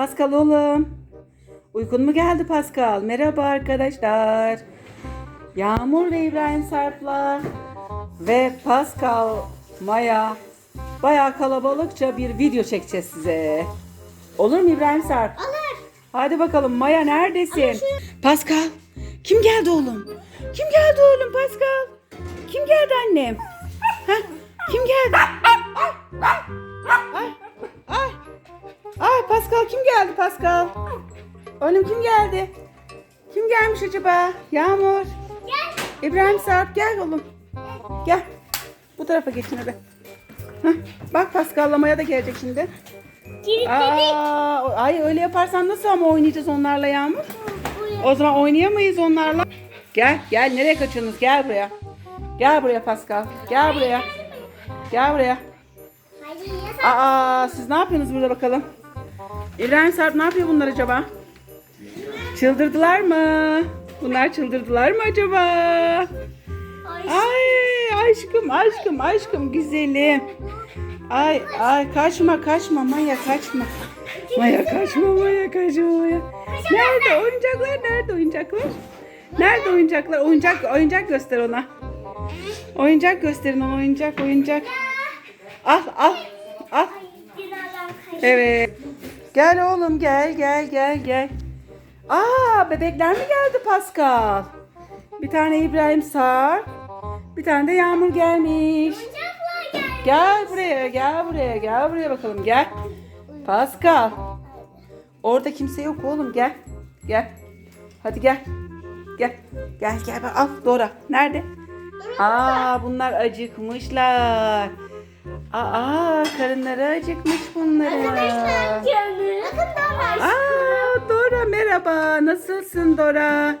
Pascal oğlum. Uykun mu geldi Pascal? Merhaba arkadaşlar. Yağmur ve İbrahim Sarp'la ve Pascal, Maya bayağı kalabalıkça bir video çekeceğiz size. Olur mu İbrahim Sarp? Olur. Hadi bakalım Maya neredesin? Şu- Pascal. Kim geldi oğlum? Kim geldi oğlum Pascal? Kim geldi annem? Heh, kim geldi? Ay. Ay Pascal kim geldi Pascal? Oğlum kim geldi? Kim gelmiş acaba? Yağmur. Gel. İbrahim Sarp gel oğlum. Gel. Bu tarafa geçin hadi. Heh, bak Pascal'la Maya da gelecek şimdi. Aa, ay öyle yaparsan nasıl ama oynayacağız onlarla Yağmur? O zaman oynayamayız onlarla. Gel gel nereye kaçıyorsunuz? Gel buraya. Gel buraya Pascal. Gel buraya. Gel buraya. Aa siz ne yapıyorsunuz burada bakalım? İbrahim Sarp ne yapıyor bunlar acaba? Çıldırdılar mı? Bunlar çıldırdılar mı acaba? Ay. Aşkım aşkım aşkım güzelim. Ay ay kaçma kaçma Maya kaçma. Maya kaçma Maya kaçma Maya. Nerede oyuncaklar nerede oyuncaklar? Nerede oyuncaklar? Oyuncak oyuncak göster ona. Oyuncak gösterin ona oyuncak oyuncak. Al al al. Evet. Gel oğlum gel gel gel gel. Aa bebekler mi geldi Pascal? Bir tane İbrahim Sar. Bir tane de Yağmur gelmiş. Geldi. Gel buraya gel buraya gel buraya bakalım gel. Pascal. Orada kimse yok oğlum gel. Gel. Hadi gel. Gel. Gel gel al Dora. Nerede? Aa bunlar acıkmışlar. Aa karınları acıkmış bunların. Arkadaşlar canım. Bakın Dora. Aa Dora merhaba. Nasılsın Dora?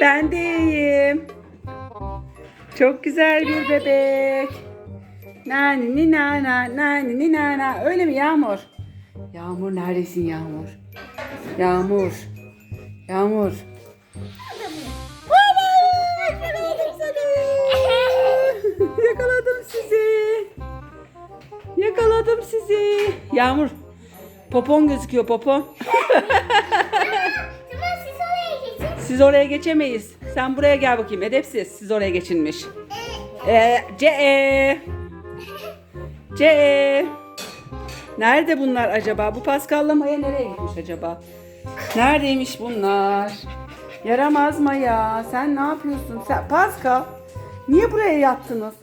Ben de iyiyim. Çok güzel bir bebek. Nani ni nana, nani ni nana. Öyle mi Yağmur? Yağmur neredesin Yağmur? Yağmur. Yağmur. Yağmur. Popon gözüküyor popon. Siz oraya geçin. Siz oraya geçemeyiz. Sen buraya gel bakayım. Edepsiz. Siz oraya geçinmiş. Ee, C E. C E. Nerede bunlar acaba? Bu Pascal'la Maya nereye gitmiş acaba? Neredeymiş bunlar? Yaramaz Maya. Sen ne yapıyorsun? Sen Pascal. Niye buraya yattınız?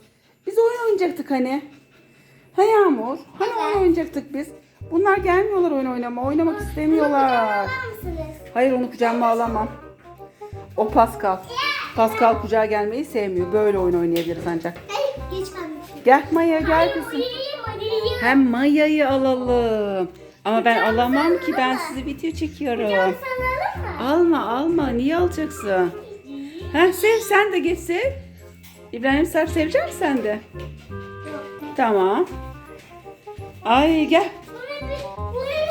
Biz oyun oynayacaktık hani. Ha Yağmur? Hani oyun oynayacaktık biz? Bunlar gelmiyorlar oyun oynama. Oynamak istemiyorlar. Hayır onu kucağıma alamam. O Pascal. Pascal kucağa gelmeyi sevmiyor. Böyle oyun oynayabiliriz ancak. Hayır geç kalmışım. Gel Maya gel kızım. Hem Maya'yı alalım. Ama ben alamam ki ben sizi video çekiyorum. Alma alma niye alacaksın? Ha sev sen de geç sev. İbrahim Sarp sevecek misin sen de? Tamam. Ay gel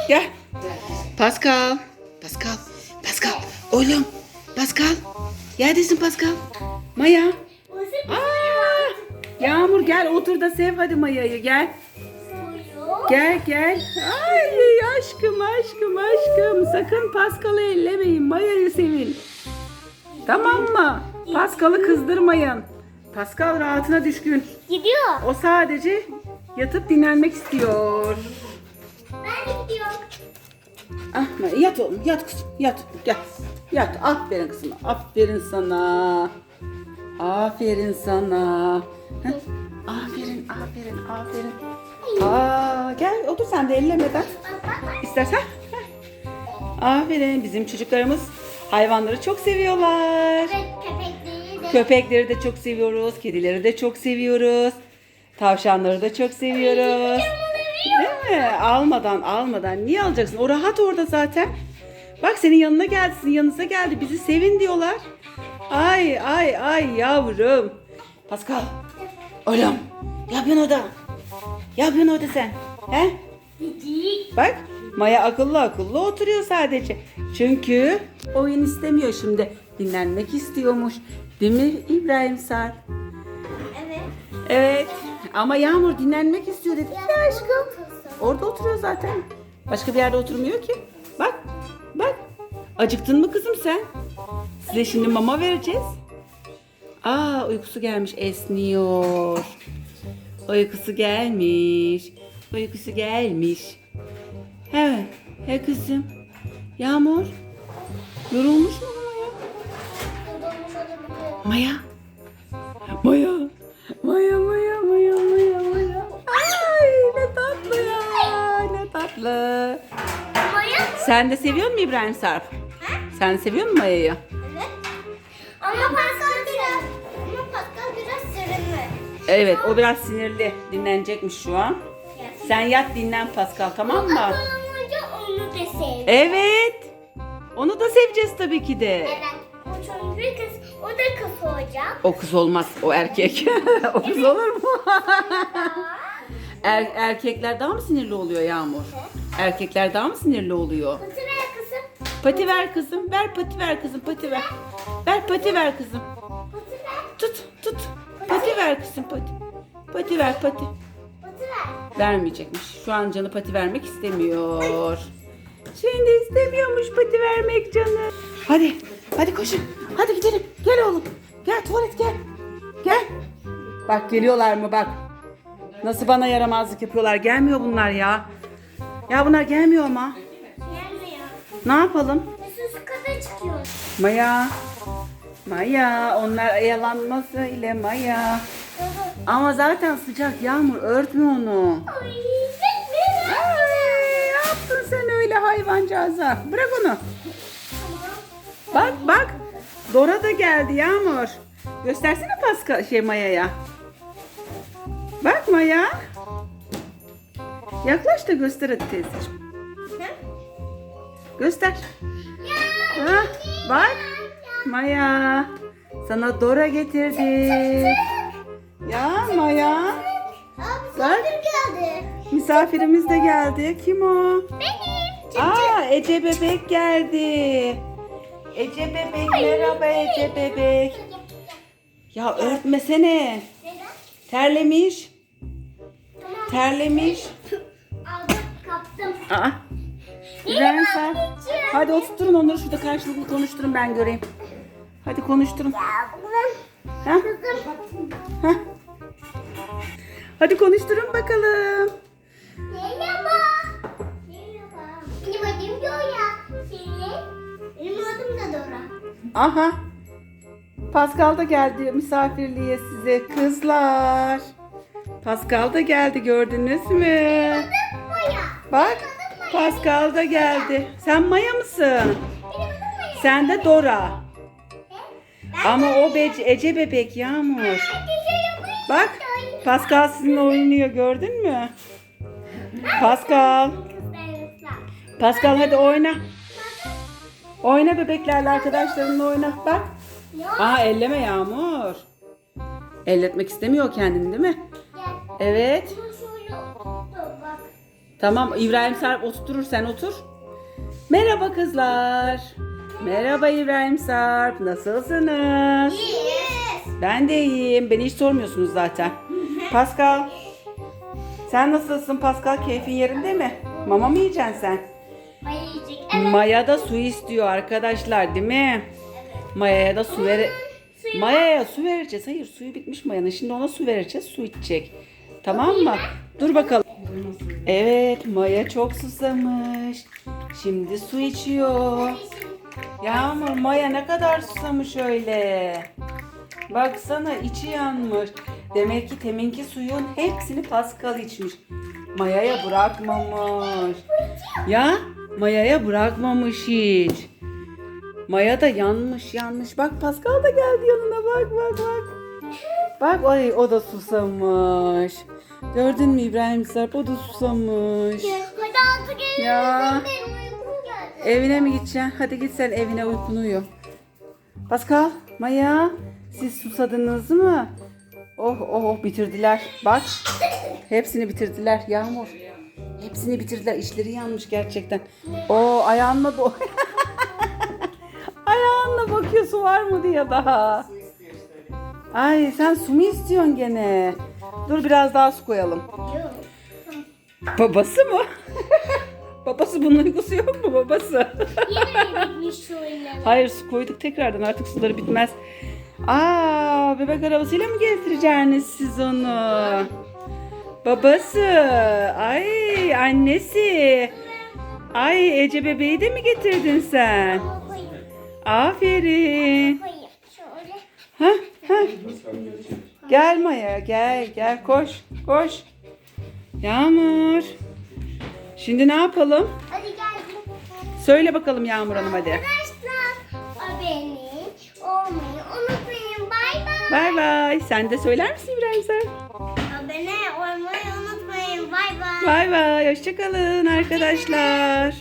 gel. Pascal. Pascal. Pascal. Oğlum. Pascal. Neredesin Pascal? Maya. Aa, Yağmur gel otur da sev hadi Maya'yı gel. Gel gel. Ay aşkım aşkım aşkım. Sakın Pascal'ı ellemeyin. Maya'yı sevin. Tamam mı? Pascal'ı kızdırmayın. Pascal rahatına düşkün. Gidiyor. O sadece yatıp dinlenmek istiyor. Ben gidiyorum. Ah, yat oğlum yat kızım yat gel. Yat aferin kızım aferin sana. Aferin sana. Heh, Aferin aferin aferin. Aa, gel otur sen de ellemeden. İstersen. Heh. Aferin. Bizim çocuklarımız hayvanları çok seviyorlar. Evet köpekleri de. Çok seviyoruz. Kedileri de çok seviyoruz. Tavşanları da çok seviyoruz. Değil mi? Almadan almadan. Niye alacaksın? O rahat orada zaten. Bak senin yanına geldi. Sizin yanınıza geldi. Bizi sevin diyorlar. Ay ay ay yavrum. Pascal. Oğlum. Yapıyorsun orada. Yapıyorsun orada sen. He? Bak Maya akıllı akıllı oturuyor sadece. Çünkü oyun istemiyor şimdi. Dinlenmek istiyormuş. Değil mi İbrahim Sar? Evet. Evet. Ama Yağmur dinlenmek istiyor dedi. Ya aşkım. Orada oturuyor zaten. Başka bir yerde oturmuyor ki. Bak, bak. Acıktın mı kızım sen? Size şimdi mama vereceğiz. Aa uykusu gelmiş esniyor. Uykusu gelmiş. Uykusu gelmiş. He, he kızım. Yağmur. Yorulmuş mu Maya? Maya. Maya, Maya, Maya, Maya, Maya. Ay ne tatlı ya. Ne tatlı. Maya mı? Sen de seviyor musun İbrahim Sarp? Sen de seviyor musun Maya'yı? Evet. Ama Pascal biraz, ama Pascal biraz sırımlı. Evet o biraz sinirli. Dinlenecekmiş şu an. Sen yat dinlen Pascal tamam mı? Onu da sev. Evet. Onu da seveceğiz tabii ki de. Evet. O çünkü kız, o da kız olacak. O kız olmaz, o erkek. o kız olur mu? Er- erkekler daha mı sinirli oluyor Yağmur? Erkekler daha mı sinirli oluyor? Kızı ver kızım. Pati ver kızım, ver pati ver kızım, pati ver. Ver pati ver kızım. Kızı ver. Tut, tut. Pati ver kızım, pati. Pati ver, pati. Kızı ver. Vermeyecekmiş. Şu an canı pati vermek istemiyor. Şimdi istemiyormuş pati vermek canı. Hadi, hadi koşun. Hadi gidelim. Gel oğlum. Gel tuvalet gel. Gel. Bak geliyorlar mı bak. Nasıl bana yaramazlık yapıyorlar. Gelmiyor bunlar ya. Ya bunlar gelmiyor ama. Gelmiyor. Ne yapalım? Mesut kata çıkıyor. Maya. Maya. Onlar yalanması ile Maya. Ama zaten sıcak yağmur. Örtme onu. Ay. Ay, ne yaptın sen öyle hayvancağıza? Bırak onu. Bak bak. Dora da geldi Yağmur. Göstersene Pascal şey Maya'ya. Bak Maya. Yaklaş da göster hadi teyzeciğim. Göster. Ha, bak. Maya. Sana Dora getirdi. Ya Maya. Bak. geldi. Misafirimiz de geldi. Kim o? Benim. Aa Ece bebek geldi. Ece bebek merhaba Ece bebek. Ya örtmesene. Neden? Terlemiş. Tamam. Terlemiş. Aldım kaptım. Aa. Sen. Hadi oturtturun onları şurada karşılıklı konuşturun ben göreyim. Hadi konuşturun. Ha? Ha? Hadi konuşturun bakalım. Merhaba. Aha. Pascal da geldi misafirliğe size kızlar. Pascal da geldi gördünüz mü? Bak Pascal da geldi. Sen Maya mısın? Sen de Dora. Ama o Be- Ece bebek Yağmur. Bak Pascal sizinle oynuyor gördün mü? Pascal. Pascal hadi oyna. Oyna bebeklerle arkadaşlarınla oyna. Bak. Aa elleme Yağmur. Elletmek istemiyor kendini değil mi? Evet. Tamam İbrahim Sarp oturtur sen otur. Merhaba kızlar. Merhaba İbrahim Sarp. Nasılsınız? Yes. Ben de iyiyim. Beni hiç sormuyorsunuz zaten. Pascal. Sen nasılsın Pascal? Keyfin yerinde mi? Mama mı yiyeceksin sen? Maya yiyecek. Evet. Maya da su istiyor arkadaşlar değil mi? Maya'ya da su ver. Suyu Maya'ya su vereceğiz. Hayır suyu bitmiş Maya'nın. Şimdi ona su vereceğiz. Su içecek. Tamam mı? Dur bakalım. Evet Maya çok susamış. Şimdi su içiyor. Yağmur Maya ne kadar susamış öyle. Baksana içi yanmış. Demek ki teminki suyun hepsini Pascal içmiş. Maya'ya bırakmamış. Ya Maya'ya bırakmamış hiç. Maya da yanmış yanmış. Bak Pascal da geldi yanına bak bak bak. Bak ay o da susamış. Gördün mü İbrahim Sarp o da susamış. Ya. Evine mi gideceksin? Hadi git sen evine uykunu uyu. Pascal, Maya siz susadınız mı? Oh oh oh bitirdiler. Bak hepsini bitirdiler Yağmur. Hepsini bitirdiler. İşleri yanmış gerçekten. O ayağınla do Ayağınla bakıyor su var mı diye daha. Ay sen su mu istiyorsun gene? Dur biraz daha su koyalım. Babası mı? Babası bunun uykusu yok mu babası? Hayır su koyduk tekrardan artık suları bitmez. Aa bebek arabasıyla mı gezdireceksiniz siz onu? Babası, ay annesi. Ay Ece bebeği de mi getirdin sen? Aferin. Ha, ha. Gel Maya gel gel koş koş. Yağmur. Şimdi ne yapalım? Hadi gel. Söyle bakalım Yağmur Hanım hadi. Arkadaşlar abone olmayı unutmayın. Bay bay. Bay bay. Sen de söyler misin İbrahim sen? Bay bay. Hoşçakalın arkadaşlar.